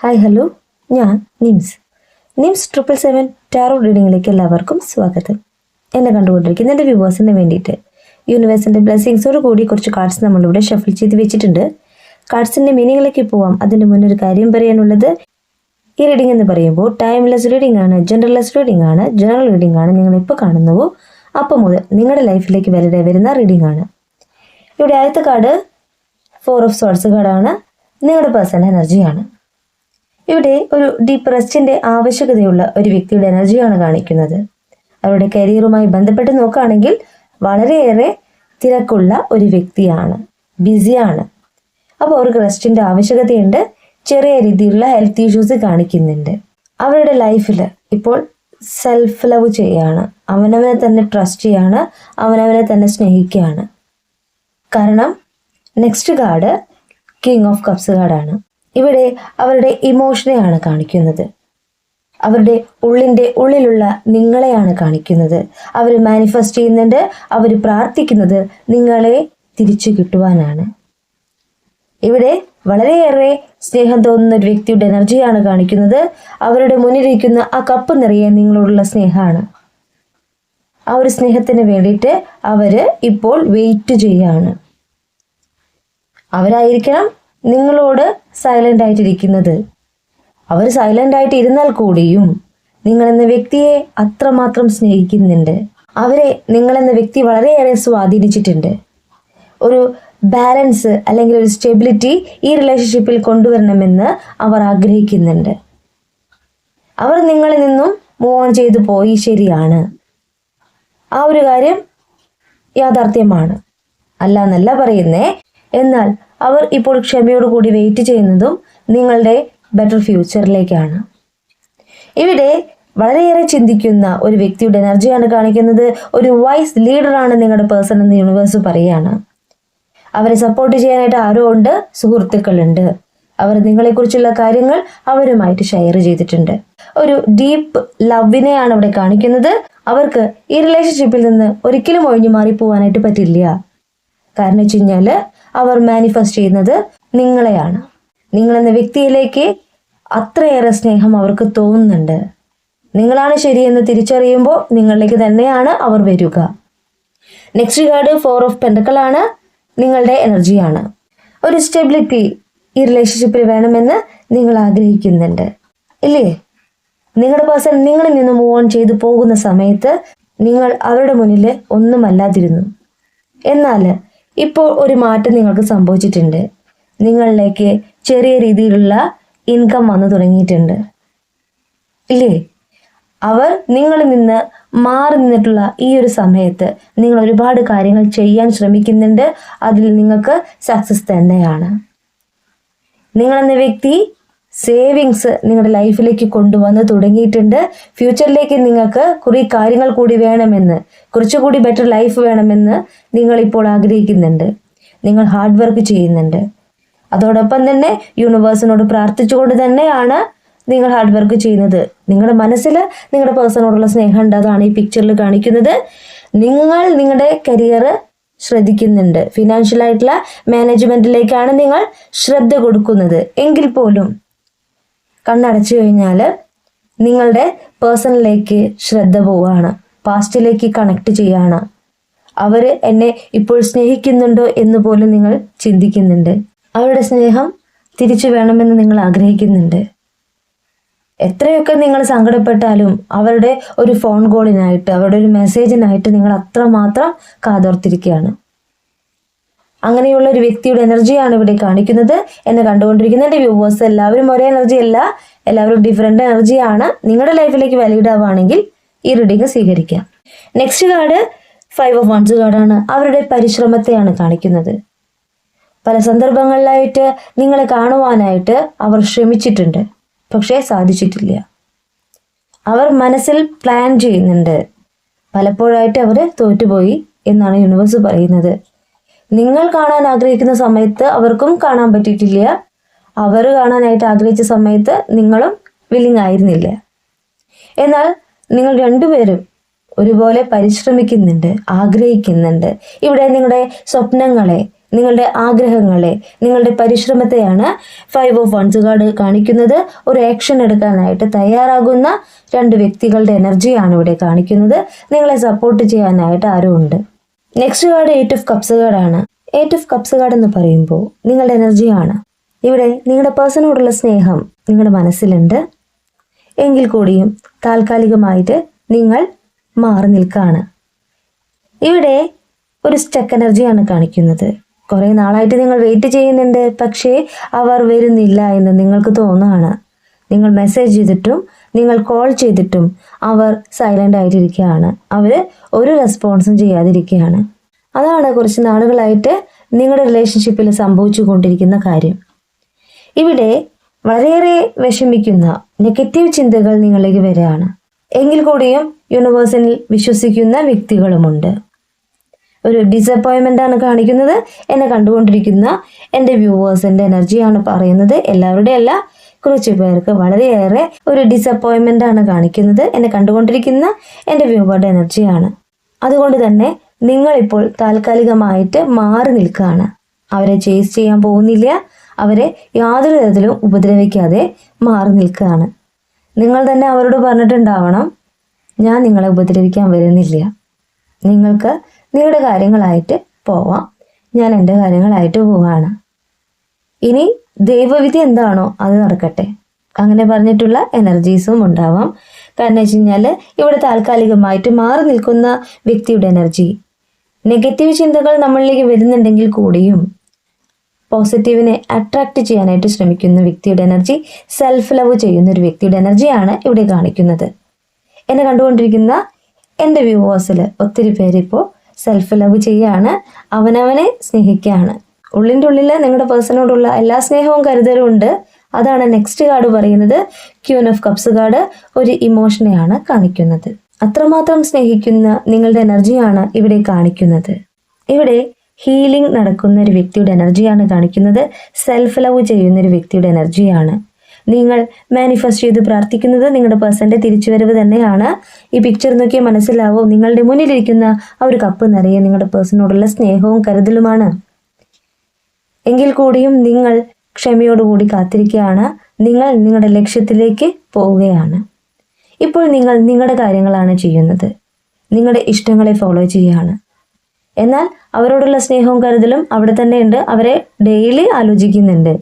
Hi hello. ഞാൻ Nims. Nims triple seven tarot റീഡിങ്ങിലേക്ക് എല്ലാവർക്കും സ്വാഗതം. എന്നെ കണ്ടുകൊണ്ടിരിക്കുന്ന എന്റെ വ്യൂവേഴ്സിന് വേണ്ടിയിട്ട് യൂണിവേഴ്സിന്റെ ബ്ലെസ്സിങ്സോട് കൂടി കുറച്ച് കാർഡ്സ് നമ്മളിവിടെ ഷഫിൾ ചെയ്ത് വെച്ചിട്ടുണ്ട്. കാർഡ്സിന്റെ മീനിങ്ങിലേക്ക് പോവാം. അതിന് മുന്നേ ഒരു കാര്യം പറയാനുള്ളത്. ഈ റീഡിംഗ് എന്ന് പറയുമ്പോൾ ടൈംലെസ് റീഡിംഗ് ആണ് ജനറൽലെസ് റീഡിംഗ് ആണ് ജനറൽ റീഡിംഗ് ആണ് നിങ്ങൾ ഇപ്പോൾ കാണുന്നുവോ അപ്പോൾ മുതൽ നിങ്ങളുടെ ലൈഫിലേക്ക് വരെ വരുന്ന റീഡിംഗ് ആണ്. ഇവിടെ ആദ്യത്തെ കാർഡ് ഫോർ ഓഫ് സോൾസ് കാർഡാണ് നിങ്ങളുടെ പേഴ്സണൽ എനർജിയാണ് ഇവിടെ ഒരു ഡീപ്പ് ആവശ്യകതയുള്ള ഒരു വ്യക്തിയുടെ എനർജിയാണ് കാണിക്കുന്നത്. അവരുടെ കരിയറുമായി ബന്ധപ്പെട്ട് നോക്കുകയാണെങ്കിൽ വളരെയേറെ തിരക്കുള്ള ഒരു വ്യക്തിയാണ്. ബിസിയാണ് അപ്പോൾ അവർക്ക് റെസ്റ്റിന്റെ ആവശ്യകതയുണ്ട്. ചെറിയ രീതിയിലുള്ള ഹെൽത്ത് ഇഷ്യൂസ് കാണിക്കുന്നുണ്ട്. അവരുടെ ലൈഫിൽ ഇപ്പോൾ സെൽഫ് ലവ് ചെയ്യാണ്. അവനവനെ തന്നെ ട്രസ്റ്റ് ചെയ്യാണ്. അവനവനെ തന്നെ സ്നേഹിക്കുകയാണ്. കാരണം next card king of cups കാർഡാണ് ഇവിടെ അവരുടെ ഇമോഷനെയാണ് കാണിക്കുന്നത്. അവരുടെ ഉള്ളിന്റെ ഉള്ളിലുള്ള നിങ്ങളെയാണ് കാണിക്കുന്നത്. അവർ മാനിഫെസ്റ്റ് ചെയ്യുന്നുണ്ട് അവർ പ്രാർത്ഥിക്കുന്നത് നിങ്ങളെ തിരിച്ചു കിട്ടുവാനാണ്. ഇവിടെ വളരെയേറെ സ്നേഹം തോന്നുന്ന ഒരു വ്യക്തിയുടെ എനർജിയാണ് കാണിക്കുന്നത്. അവരുടെ മുന്നിലിരിക്കുന്ന ആ കപ്പ് നിറയെ നിങ്ങളോടുള്ള സ്നേഹമാണ്. ആ ഒരു സ്നേഹത്തിന് വേണ്ടിയിട്ട് അവർ ഇപ്പോൾ വെയിറ്റ് ചെയ്യാണ്. അവരായിരിക്കണം നിങ്ങളോട് സൈലന്റ് ആയിട്ടിരിക്കുന്നത്. അവർ സൈലന്റ് ആയിട്ട് ഇരുന്നാൽ കൂടിയും നിങ്ങൾ എന്ന വ്യക്തിയെ അത്രമാത്രം സ്നേഹിക്കുന്നുണ്ട്. അവരെ നിങ്ങളെന്ന വ്യക്തി വളരെയേറെ സ്വാധീനിച്ചിട്ടുണ്ട്. ഒരു ബാലൻസ് അല്ലെങ്കിൽ ഒരു സ്റ്റെബിലിറ്റി ഈ റിലേഷൻഷിപ്പിൽ കൊണ്ടുവരണമെന്ന് അവർ ആഗ്രഹിക്കുന്നുണ്ട്. അവർ നിങ്ങളിൽ നിന്നും മൂവ് ഓൺ ചെയ്തു പോയി ശരിയാണ്. ആ ഒരു കാര്യം യാഥാർത്ഥ്യമാണ്. അല്ല എന്നല്ല പറയുന്നേ എന്നാൽ അവർ ഇപ്പോൾ ക്ഷമയോടുകൂടി വെയിറ്റ് ചെയ്യുന്നതും നിങ്ങളുടെ ബെറ്റർ ഫ്യൂച്ചറിലേക്കാണ് ഇവിടെ വളരെയേറെ ചിന്തിക്കുന്ന ഒരു വ്യക്തിയുടെ എനർജിയാണ് കാണിക്കുന്നത്. ഒരു വൈസ് ലീഡറാണ് നിങ്ങളുടെ പേഴ്സൺ എന്ന് യൂണിവേഴ്സ് പറയുകയാണ്. അവരെ സപ്പോർട്ട് ചെയ്യാനായിട്ട് ആരോ ഉണ്ട്? സുഹൃത്തുക്കളുണ്ട്. അവർ നിങ്ങളെക്കുറിച്ചുള്ള കാര്യങ്ങൾ അവരുമായിട്ട് ഷെയർ ചെയ്തിട്ടുണ്ട്. ഒരു ഡീപ്പ് ലവിനെയാണ് ഇവിടെ കാണിക്കുന്നത്. അവർക്ക് ഈ റിലേഷൻഷിപ്പിൽ നിന്ന് ഒരിക്കലും ഒഴിഞ്ഞു മാറി പോകാനായിട്ട് പറ്റില്ല. കാരണം വെച്ച് കഴിഞ്ഞാൽ അവർ മാനിഫെസ്റ്റ് ചെയ്യുന്നത് നിങ്ങളെയാണ്. നിങ്ങളെന്ന വ്യക്തിയിലേക്ക് അത്രയേറെ സ്നേഹം അവർക്ക് തോന്നുന്നുണ്ട്. നിങ്ങളാണ് ശരിയെന്ന് തിരിച്ചറിയുമ്പോൾ നിങ്ങളിലേക്ക് തന്നെയാണ് അവർ വരിക. നെക്സ്റ്റ് കാർഡ് ഫോർ ഓഫ് പെൻഡക്കളാണ് നിങ്ങളുടെ എനർജിയാണ് ഒരു സ്റ്റെബിലിറ്റി ഈ റിലേഷൻഷിപ്പിൽ വേണമെന്ന് നിങ്ങൾ ആഗ്രഹിക്കുന്നുണ്ട്. ഇല്ലേ? നിങ്ങളുടെ പേഴ്സൺ നിങ്ങളിൽ നിന്ന് മൂവ് ഓൺ ചെയ്തു പോകുന്ന സമയത്ത് നിങ്ങൾ അവരുടെ മുന്നിൽ ഒന്നുമല്ലാതിരുന്നു. എന്നാൽ ഇപ്പോൾ ഒരു മാറ്റം നിങ്ങൾക്ക് സംഭവിച്ചിട്ടുണ്ട്. നിങ്ങളിലേക്ക് ചെറിയ രീതിയിലുള്ള ഇൻകം വന്നു തുടങ്ങിയിട്ടുണ്ട്. ഇല്ലേ? അവർ നിങ്ങളിൽ നിന്ന് മാറി നിന്നിട്ടുള്ള ഈ ഒരു സമയത്ത് നിങ്ങൾ ഒരുപാട് കാര്യങ്ങൾ ചെയ്യാൻ ശ്രമിക്കുന്നുണ്ട്. അതിൽ നിങ്ങൾക്ക് സക്സസ് തന്നെയാണ്. നിങ്ങളെന്ന വ്യക്തി സേവിങ്സ് നിങ്ങളുടെ ലൈഫിലേക്ക് കൊണ്ടുവന്ന് തുടങ്ങിയിട്ടുണ്ട്. ഫ്യൂച്ചറിലേക്ക് നിങ്ങൾക്ക് കുറേ കാര്യങ്ങൾ കൂടി വേണമെന്ന് കുറച്ചുകൂടി ബെറ്റർ ലൈഫ് വേണമെന്ന് നിങ്ങൾ ഇപ്പോൾ ആഗ്രഹിക്കുന്നുണ്ട്. നിങ്ങൾ ഹാർഡ് വർക്ക് ചെയ്യുന്നുണ്ട്. അതോടൊപ്പം തന്നെ യൂണിവേഴ്സിനോട് പ്രാർത്ഥിച്ചുകൊണ്ട് തന്നെയാണ് നിങ്ങൾ ഹാർഡ് വർക്ക് ചെയ്യുന്നത്. നിങ്ങളുടെ മനസ്സിൽ നിങ്ങളുടെ പേഴ്സണോടുള്ള സ്നേഹം ഉണ്ട്. അതാണ് ഈ പിക്ചറിൽ കാണിക്കുന്നത്. നിങ്ങൾ നിങ്ങളുടെ കരിയർ ശ്രദ്ധിക്കുന്നുണ്ട്. ഫിനാൻഷ്യലായിട്ടുള്ള മാനേജ്മെന്റിലേക്കാണ് നിങ്ങൾ ശ്രദ്ധ കൊടുക്കുന്നത്. എങ്കിൽ പോലും കണ്ണടച്ചു കഴിഞ്ഞാൽ നിങ്ങളുടെ പേഴ്സണിലേക്ക് ശ്രദ്ധ പോവുകയാണ് പാസ്റ്റിലേക്ക് കണക്ട് ചെയ്യാണ്. അവർ എന്നെ ഇപ്പോൾ സ്നേഹിക്കുന്നുണ്ടോ എന്ന് പോലും നിങ്ങൾ ചിന്തിക്കുന്നുണ്ട്. അവരുടെ സ്നേഹം തിരിച്ചു വേണമെന്ന് നിങ്ങൾ ആഗ്രഹിക്കുന്നുണ്ട്. എത്രയൊക്കെ നിങ്ങൾ സങ്കടപ്പെട്ടാലും അവരുടെ ഒരു ഫോൺ കോളിനായിട്ട് അവരുടെ ഒരു മെസ്സേജിനായിട്ട് നിങ്ങൾ അത്രമാത്രം കാതോർത്തിരിക്കുകയാണ്. അങ്ങനെയുള്ള ഒരു വ്യക്തിയുടെ എനർജിയാണ് ഇവിടെ കാണിക്കുന്നത് എന്നെ കണ്ടുകൊണ്ടിരിക്കുന്ന എന്റെ വ്യൂവേഴ്സ് എല്ലാവരും ഒരേ എനർജി അല്ല എല്ലാവരും ഡിഫറെന്റ് എനർജിയാണ് നിങ്ങളുടെ ലൈഫിലേക്ക് വാലിഡ് ആവുകയാണെങ്കിൽ ഈ റീഡിങ് സ്വീകരിക്കാം next card five of wands കാർഡാണ് അവരുടെ പരിശ്രമത്തെയാണ് കാണിക്കുന്നത്. പല സന്ദർഭങ്ങളിലായിട്ട് നിങ്ങളെ കാണുവാനായിട്ട് അവർ ശ്രമിച്ചിട്ടുണ്ട് പക്ഷേ സാധിച്ചിട്ടില്ല. അവർ മനസ്സിൽ പ്ലാൻ ചെയ്യുന്നുണ്ട്. പലപ്പോഴായിട്ട് അവർ തോറ്റുപോയി എന്നാണ് യൂണിവേഴ്സ് പറയുന്നത്. നിങ്ങൾ കാണാൻ ആഗ്രഹിക്കുന്ന സമയത്ത് അവർക്കും കാണാൻ പറ്റിയിട്ടില്ല. അവർ കാണാനായിട്ട് ആഗ്രഹിച്ച സമയത്ത് നിങ്ങളും വില്ലിങ് ആയിരുന്നില്ല. എന്നാൽ നിങ്ങൾ രണ്ടുപേരും ഒരുപോലെ പരിശ്രമിക്കുന്നുണ്ട് ആഗ്രഹിക്കുന്നുണ്ട്. ഇവിടെ നിങ്ങളുടെ സ്വപ്നങ്ങളെ നിങ്ങളുടെ ആഗ്രഹങ്ങളെ നിങ്ങളുടെ പരിശ്രമത്തെയാണ് ഫൈവ് ഓഫ് വൺസ് കാർഡ് കാണിക്കുന്നത്. ഒരു ആക്ഷൻ എടുക്കാനായിട്ട് തയ്യാറാകുന്ന രണ്ട് വ്യക്തികളുടെ എനർജിയാണ് ഇവിടെ കാണിക്കുന്നത്. നിങ്ങളെ സപ്പോർട്ട് ചെയ്യാനായിട്ട് ആരും ഉണ്ട് next card eight of cups കാർഡാണ് എയ്റ്റ് ഓഫ് കപ്സ് കാർഡ് എന്ന് പറയുമ്പോൾ നിങ്ങളുടെ എനർജിയാണ് ഇവിടെ നിങ്ങളുടെ പേഴ്സണോടുള്ള സ്നേഹം നിങ്ങളുടെ മനസ്സിലുണ്ട്. എങ്കിൽ കൂടിയും താൽക്കാലികമായിട്ട് നിങ്ങൾ മാറി നിൽക്കുകയാണ് ഇവിടെ ഒരു സ്റ്റക്ക് എനർജിയാണ് കാണിക്കുന്നത്. കുറേ നാളായിട്ട് നിങ്ങൾ വെയിറ്റ് ചെയ്യുന്നുണ്ട്. പക്ഷേ അവർ വരുന്നില്ല എന്ന് നിങ്ങൾക്ക് തോന്നുകയാണ് നിങ്ങൾ മെസ്സേജ് ചെയ്തിട്ടും നിങ്ങൾ കോൾ ചെയ്തിട്ടും അവർ സൈലന്റ് ആയിട്ടിരിക്കുകയാണ്. അവർ ഒരു റെസ്പോൺസും ചെയ്യാതിരിക്കുകയാണ്. അതാണ് കുറച്ച് നാളുകളായിട്ട് നിങ്ങളുടെ റിലേഷൻഷിപ്പിൽ സംഭവിച്ചു കൊണ്ടിരിക്കുന്ന കാര്യം. ഇവിടെ വളരെയേറെ വിഷമിക്കുന്ന നെഗറ്റീവ് ചിന്തകൾ നിങ്ങളിലേക്ക് വരികയാണ്. എങ്കിൽ കൂടിയും യൂണിവേഴ്സിൽ വിശ്വസിക്കുന്ന വ്യക്തികളുമുണ്ട്. ഒരു ഡിസപ്പോയിൻമെന്റ് ആണ് കാണിക്കുന്നത്. എന്നെ കണ്ടുകൊണ്ടിരിക്കുന്ന എന്റെ വ്യൂവേഴ്സിന്റെ എനർജിയാണ് പറയുന്നത്. എല്ലാവരുടെ അല്ല കുറച്ച് പേർക്ക് വളരെയേറെ ഒരു ഡിസപ്പോയിൻമെന്റ് ആണ് കാണിക്കുന്നത്. എന്നെ കണ്ടുകൊണ്ടിരിക്കുന്ന എന്റെ വ്യൂവറുടെ എനർജിയാണ് അതുകൊണ്ട് തന്നെ നിങ്ങളിപ്പോൾ താൽക്കാലികമായിട്ട് മാറി നിൽക്കുകയാണ്. അവരെ ചേസ് ചെയ്യാൻ പോകുന്നില്ല. അവരെ യാതൊരു തരത്തിലും ഉപദ്രവിക്കാതെ മാറി നിൽക്കുകയാണ്. നിങ്ങൾ തന്നെ അവരോട് പറഞ്ഞിട്ടുണ്ടാവണം ഞാൻ നിങ്ങളെ ഉപദ്രവിക്കാൻ വരുന്നില്ല. നിങ്ങൾക്ക് നിങ്ങളുടെ കാര്യങ്ങളായിട്ട് പോവാം. ഞാൻ എന്റെ കാര്യങ്ങളായിട്ട് പോവാണ്. ഇനി ദൈവവിധി എന്താണോ അത് നടക്കട്ടെ. അങ്ങനെ പറഞ്ഞിട്ടുള്ള എനർജീസും ഉണ്ടാവാം. കാരണം വെച്ച് കഴിഞ്ഞാൽ ഇവിടെ താൽക്കാലികമായിട്ട് മാറി നിൽക്കുന്ന വ്യക്തിയുടെ എനർജി നെഗറ്റീവ് ചിന്തകൾ നമ്മളിലേക്ക് വരുന്നുണ്ടെങ്കിൽ കൂടിയും പോസിറ്റീവിനെ അട്രാക്റ്റ് ചെയ്യാനായിട്ട് ശ്രമിക്കുന്ന വ്യക്തിയുടെ എനർജി സെൽഫ് ലവ് ചെയ്യുന്ന ഒരു വ്യക്തിയുടെ എനർജിയാണ് ഇവിടെ കാണിക്കുന്നത്. എന്നെ കണ്ടുകൊണ്ടിരിക്കുന്ന എന്റെ വ്യൂവേഴ്സിൽ ഒത്തിരി പേരിപ്പോൾ സെൽഫ് ലവ് ചെയ്യാണ്. അവനവനെ സ്നേഹിക്കുകയാണ്. ഉള്ളിന്റെ ഉള്ളിൽ നിങ്ങളുടെ പേഴ്സണോടുള്ള എല്ലാ സ്നേഹവും കരുതലും ഉണ്ട് അതാണ് നെക്സ്റ്റ് കാർഡ് പറയുന്നത്. ക്യൂൻ ഓഫ് കപ്സ് കാർഡ് ഒരു ഇമോഷനെയാണ് കാണിക്കുന്നത്. അത്രമാത്രം സ്നേഹിക്കുന്ന നിങ്ങളുടെ എനർജിയാണ് ഇവിടെ കാണിക്കുന്നത്. ഇവിടെ ഹീലിംഗ് നടക്കുന്ന ഒരു വ്യക്തിയുടെ എനർജിയാണ് കാണിക്കുന്നത്. സെൽഫ് ലവ് ചെയ്യുന്ന ഒരു വ്യക്തിയുടെ എനർജിയാണ് നിങ്ങൾ മാനിഫെസ്റ്റ് ചെയ്ത് പ്രാർത്ഥിക്കുന്നത് നിങ്ങളുടെ പേഴ്സന്റെ തിരിച്ചുവരവ് തന്നെയാണ്. ഈ പിക്ചർ നോക്കിയാൽ മനസ്സിലാവും. നിങ്ങളുടെ മുന്നിലിരിക്കുന്ന ആ ഒരു കപ്പ് നിറയെ നിങ്ങളുടെ പേഴ്സണോടുള്ള സ്നേഹവും കരുതലുമാണ്. എങ്കിൽ കൂടിയും നിങ്ങൾ ക്ഷമയോടുകൂടി കാത്തിരിക്കുകയാണ്. നിങ്ങൾ നിങ്ങളുടെ ലക്ഷ്യത്തിലേക്ക് പോവുകയാണ്. ഇപ്പോൾ നിങ്ങൾ നിങ്ങളുടെ കാര്യങ്ങളാണ് ചെയ്യുന്നത്. നിങ്ങളുടെ ഇഷ്ടങ്ങളെ ഫോളോ ചെയ്യുകയാണ്. എന്നാൽ അവരോടുള്ള സ്നേഹവും കരുതലും അവിടെ തന്നെ ഉണ്ട് അവരെ ഡെയിലി ആലോചിക്കുന്നുണ്ട്.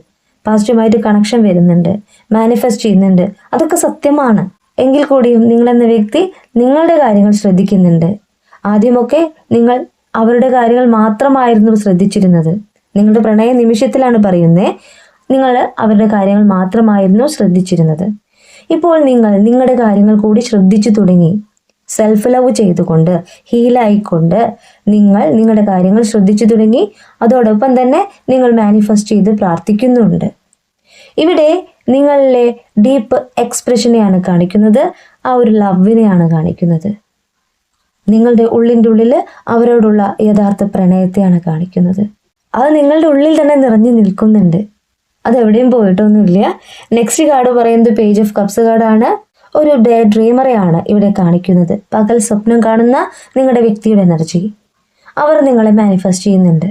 പാസിറ്റീവായിട്ട് കണക്ഷൻ വരുന്നുണ്ട്. മാനിഫെസ്റ്റ് ചെയ്യുന്നുണ്ട്. അതൊക്കെ സത്യമാണ്. എങ്കിൽ കൂടിയും നിങ്ങളെന്ന വ്യക്തി നിങ്ങളുടെ കാര്യങ്ങൾ ശ്രദ്ധിക്കുന്നുണ്ട്. ആദ്യമൊക്കെ നിങ്ങൾ അവരുടെ കാര്യങ്ങൾ മാത്രമായിരുന്നു ശ്രദ്ധിച്ചിരുന്നത്. നിങ്ങളുടെ പ്രണയ നിമിഷത്തിലാണ് പറയുന്നത് നിങ്ങൾ അവരുടെ കാര്യങ്ങൾ മാത്രമായിരുന്നു ശ്രദ്ധിച്ചിരുന്നത്. ഇപ്പോൾ നിങ്ങൾ നിങ്ങളുടെ കാര്യങ്ങൾ കൂടി ശ്രദ്ധിച്ചു തുടങ്ങി. സെൽഫ് ലവ് ചെയ്തുകൊണ്ട് ഹീലായിക്കൊണ്ട് നിങ്ങൾ നിങ്ങളുടെ കാര്യങ്ങൾ ശ്രദ്ധിച്ചു തുടങ്ങി. അതോടൊപ്പം തന്നെ നിങ്ങൾ മാനിഫെസ്റ്റ് ചെയ്ത് പ്രാർത്ഥിക്കുന്നുണ്ട്. ഇവിടെ നിങ്ങളിലെ ഡീപ്പ് എക്സ്പ്രഷനെയാണ് കാണിക്കുന്നത്. ആ ഒരു ലവിനെയാണ് കാണിക്കുന്നത്. നിങ്ങളുടെ ഉള്ളിന്റെ ഉള്ളിൽ അവരോടുള്ള യഥാർത്ഥ പ്രണയത്തെയാണ് കാണിക്കുന്നത്. അത് നിങ്ങളുടെ ഉള്ളിൽ തന്നെ നിറഞ്ഞു നിൽക്കുന്നുണ്ട്. അത് എവിടെയും പോയിട്ടൊന്നുമില്ല. നെക്സ്റ്റ് കാർഡ് പറയുന്നത് പേജ് ഓഫ് കപ്സ് കാർഡാണ് ഒരു ഡേ ഡ്രീമറെയാണ് ഇവിടെ കാണിക്കുന്നത്. പകൽ സ്വപ്നം കാണുന്ന നിങ്ങളുടെ വ്യക്തിയുടെ എനർജി അവർ നിങ്ങളെ മാനിഫെസ്റ്റ് ചെയ്യുന്നുണ്ട്.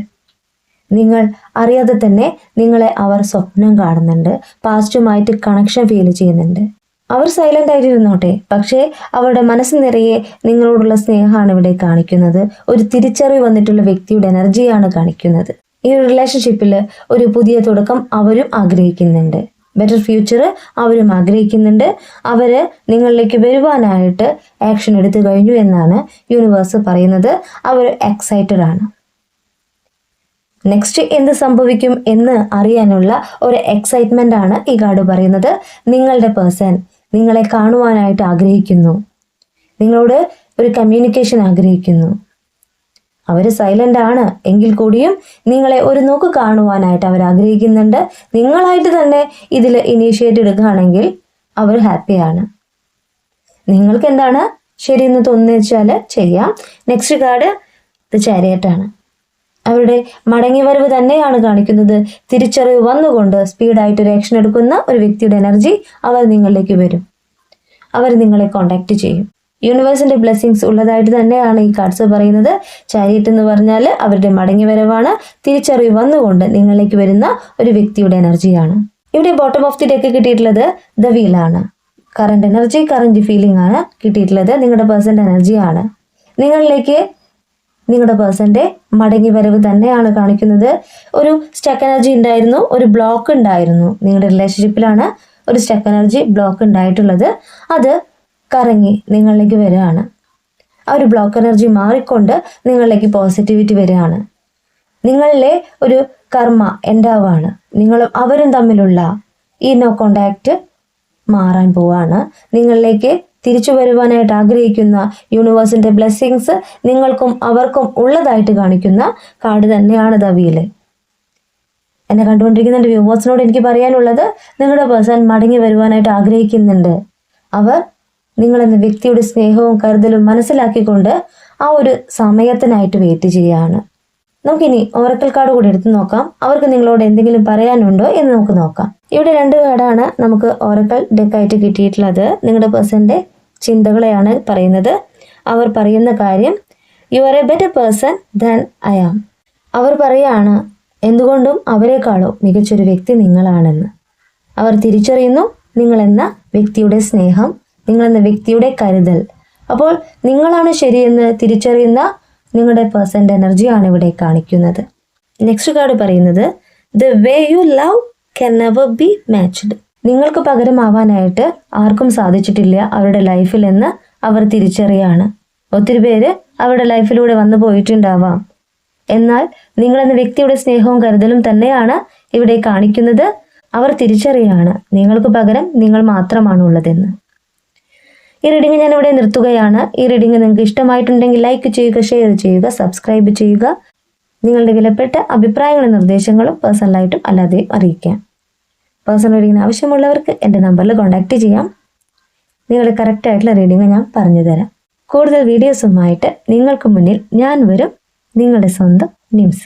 നിങ്ങൾ അറിയാതെ തന്നെ നിങ്ങളെ അവർ സ്വപ്നം കാണുന്നുണ്ട്. പാസ്റ്റുമായിട്ട് കണക്ഷൻ ഫീൽ ചെയ്യുന്നുണ്ട്. അവർ സൈലന്റ് ആയിട്ടിരുന്നോട്ടെ. പക്ഷേ അവരുടെ മനസ്സ് നിറയെ നിങ്ങളോടുള്ള സ്നേഹമാണ് ഇവിടെ കാണിക്കുന്നത്. ഒരു തിരിച്ചറിവ് വന്നിട്ടുള്ള വ്യക്തിയുടെ എനർജിയാണ് കാണിക്കുന്നത്. ഈ റിലേഷൻഷിപ്പിൽ ഒരു പുതിയ തുടക്കം അവരും ആഗ്രഹിക്കുന്നുണ്ട്. ബെറ്റർ ഫ്യൂച്ചർ അവരും ആഗ്രഹിക്കുന്നുണ്ട്. അവർ നിങ്ങളിലേക്ക് വരുവാനായിട്ട് ആക്ഷൻ എടുത്തു കഴിഞ്ഞു എന്നാണ് യൂണിവേഴ്സ് പറയുന്നത്. അവർ എക്സൈറ്റഡ് ആണ്. നെക്സ്റ്റ് എന്ത് സംഭവിക്കും എന്ന് അറിയാനുള്ള ഒരു എക്സൈറ്റ്മെന്റ് ആണ് ഈ കാർഡ് പറയുന്നത്. നിങ്ങളുടെ പേഴ്സൺ നിങ്ങളെ കാണുവാനായിട്ട് ആഗ്രഹിക്കുന്നു. നിങ്ങളോട് ഒരു കമ്മ്യൂണിക്കേഷൻ ആഗ്രഹിക്കുന്നു. അവർ സൈലന്റ് ആണ്. എങ്കിൽ കൂടിയും നിങ്ങളെ ഒരു നോക്ക് കാണുവാനായിട്ട് അവർ ആഗ്രഹിക്കുന്നുണ്ട്. നിങ്ങളായിട്ട് തന്നെ ഇതിൽ ഇനീഷ്യേറ്റ് എടുക്കുകയാണെങ്കിൽ അവർ ഹാപ്പിയാണ് നിങ്ങൾക്ക് എന്താണ് ശരിയെന്ന് തോന്നുന്നു വെച്ചാൽ ചെയ്യാം നെക്സ്റ്റ് കാർഡ് ഇത് ചാരിയറ്റാണ് അവരുടെ മടങ്ങി വരവ് തന്നെയാണ് കാണിക്കുന്നത്. തിരിച്ചറിവ് വന്നുകൊണ്ട് സ്പീഡായിട്ട് ഒരു ആക്ഷൻ എടുക്കുന്ന ഒരു വ്യക്തിയുടെ എനർജി അവർ നിങ്ങളിലേക്ക് വരും. അവർ നിങ്ങളെ കോണ്ടാക്ട് ചെയ്യും. യൂണിവേഴ്സിന്റെ ബ്ലെസ്സിങ്സ് ഉള്ളതായിട്ട് തന്നെയാണ് ഈ കാർഡ്സ് പറയുന്നത്. ചാരിയറ്റ് എന്ന് പറഞ്ഞാൽ അവരുടെ മടങ്ങി വരവാണ് തിരിച്ചറിവ് വന്നുകൊണ്ട് നിങ്ങളിലേക്ക് വരുന്ന ഒരു വ്യക്തിയുടെ എനർജിയാണ് ഇവിടെ ബോട്ടം ഓഫ് ദി ഡെക്ക് കിട്ടിയിട്ടുള്ളത് ദ വീലാണ് കറണ്ട് എനർജി കറണ്ട് ഫീലിംഗ് ആണ് കിട്ടിയിട്ടുള്ളത്. നിങ്ങളുടെ പേഴ്സന്റെ എനർജിയാണ് നിങ്ങളിലേക്ക് നിങ്ങളുടെ പേഴ്സന്റെ മടങ്ങി വരവ് തന്നെയാണ് കാണിക്കുന്നത്. ഒരു സ്റ്റക്ക് എനർജി ഉണ്ടായിരുന്നു ഒരു ബ്ലോക്ക് ഉണ്ടായിരുന്നു. നിങ്ങളുടെ റിലേഷൻഷിപ്പിലാണ് ഒരു സ്റ്റക്ക് എനർജി ബ്ലോക്ക് ഉണ്ടായിട്ടുള്ളത്. അത് കറങ്ങി നിങ്ങളിലേക്ക് വരികയാണ്. ആ ഒരു ബ്ലോക്ക് എനർജി മാറിക്കൊണ്ട് നിങ്ങളിലേക്ക് പോസിറ്റിവിറ്റി വരികയാണ്. നിങ്ങളിലെ ഒരു കർമ്മ എൻഡാവാണ് നിങ്ങളും അവരും തമ്മിലുള്ള ഈ നോ കോണ്ടാക്റ്റ് മാറാൻ പോവാണ്. നിങ്ങളിലേക്ക് തിരിച്ചു വരുവാനായിട്ട് ആഗ്രഹിക്കുന്ന യൂണിവേഴ്സിന്റെ ബ്ലെസ്സിങ്സ് നിങ്ങൾക്കും അവർക്കും ഉള്ളതായിട്ട് കാണിക്കുന്ന കാർഡ് തന്നെയാണ് ദവിയിൽ എന്നെ കണ്ടുകൊണ്ടിരിക്കുന്ന വ്യൂവേഴ്സിനോട് എനിക്ക് പറയാനുള്ളത് നിങ്ങളുടെ പേഴ്സൺ മടങ്ങി വരുവാനായിട്ട് ആഗ്രഹിക്കുന്നുണ്ട്. അവർ നിങ്ങളെന്ന വ്യക്തിയുടെ സ്നേഹവും കരുതലും മനസ്സിലാക്കിക്കൊണ്ട് ആ ഒരു സമയത്തിനായിട്ട് വെയിറ്റ് ചെയ്യുകയാണ്. നമുക്കിനി ഓറക്കൽ കാർഡ് കൂടി എടുത്ത് നോക്കാം. അവർക്ക് നിങ്ങളോട് എന്തെങ്കിലും പറയാനുണ്ടോ എന്ന് നമുക്ക് നോക്കാം. ഇവിടെ രണ്ട് കാർഡാണ് നമുക്ക് ഓറക്കൽ ഡെക്കായിട്ട് കിട്ടിയിട്ടുള്ളത്. നിങ്ങളുടെ പേഴ്സന്റെ ചിന്തകളെയാണ് പറയുന്നത്. അവർ പറയുന്ന കാര്യം you are a better person than I am അവർ പറയാണ് എന്തുകൊണ്ടും അവരെക്കാളും മികച്ചൊരു വ്യക്തി നിങ്ങളാണെന്ന്. അവർ തിരിച്ചറിയുന്നു നിങ്ങളെന്ന വ്യക്തിയുടെ സ്നേഹം നിങ്ങളെന്ന വ്യക്തിയുടെ കരുതൽ. അപ്പോൾ നിങ്ങളാണ് ശരിയെന്ന് തിരിച്ചറിയുന്ന നിങ്ങളുടെ പേഴ്സന്റെ എനർജിയാണ് ഇവിടെ കാണിക്കുന്നത്. നെക്സ്റ്റ് കാർഡ് പറയുന്നത് the way you love can never be matched നിങ്ങൾക്ക് പകരമാവാനായിട്ട് ആർക്കും സാധിച്ചിട്ടില്ല അവരുടെ ലൈഫിൽ എന്ന് അവർ തിരിച്ചറിയാണ്. ഒത്തിരി പേര് അവരുടെ ലൈഫിലൂടെ വന്നു പോയിട്ടുണ്ടാവാം. എന്നാൽ നിങ്ങളെന്ന വ്യക്തിയുടെ സ്നേഹവും കരുതലും തന്നെയാണ് ഇവിടെ കാണിക്കുന്നത്. അവർ തിരിച്ചറിയാണ്. നിങ്ങൾക്ക് പകരം നിങ്ങൾ മാത്രമാണ് ഉള്ളതെന്ന് ഈ റീഡിംഗ് ഞാൻ ഇവിടെ നിർത്തുകയാണ്. ഈ റീഡിംഗ് നിങ്ങൾക്ക് ഇഷ്ടമായിട്ടുണ്ടെങ്കിൽ ലൈക്ക് ചെയ്യുക ഷെയർ ചെയ്യുക സബ്സ്ക്രൈബ് ചെയ്യുക. നിങ്ങളുടെ വിലപ്പെട്ട അഭിപ്രായങ്ങളും നിർദ്ദേശങ്ങളും പേഴ്സണലായിട്ടും അല്ലാതെയും അറിയിക്കാം. പേഴ്സണൽ റീഡിങ്ങിന് ആവശ്യമുള്ളവർക്ക് എന്റെ നമ്പറിൽ കോൺടാക്റ്റ് ചെയ്യാം. നിങ്ങളുടെ കറക്റ്റായിട്ടുള്ള റീഡിംഗ് ഞാൻ പറഞ്ഞു തരാം. കൂടുതൽ വീഡിയോസുമായിട്ട് നിങ്ങൾക്ക് മുന്നിൽ ഞാൻ വരും. നിങ്ങളുടെ സ്വന്തം നിംസ്.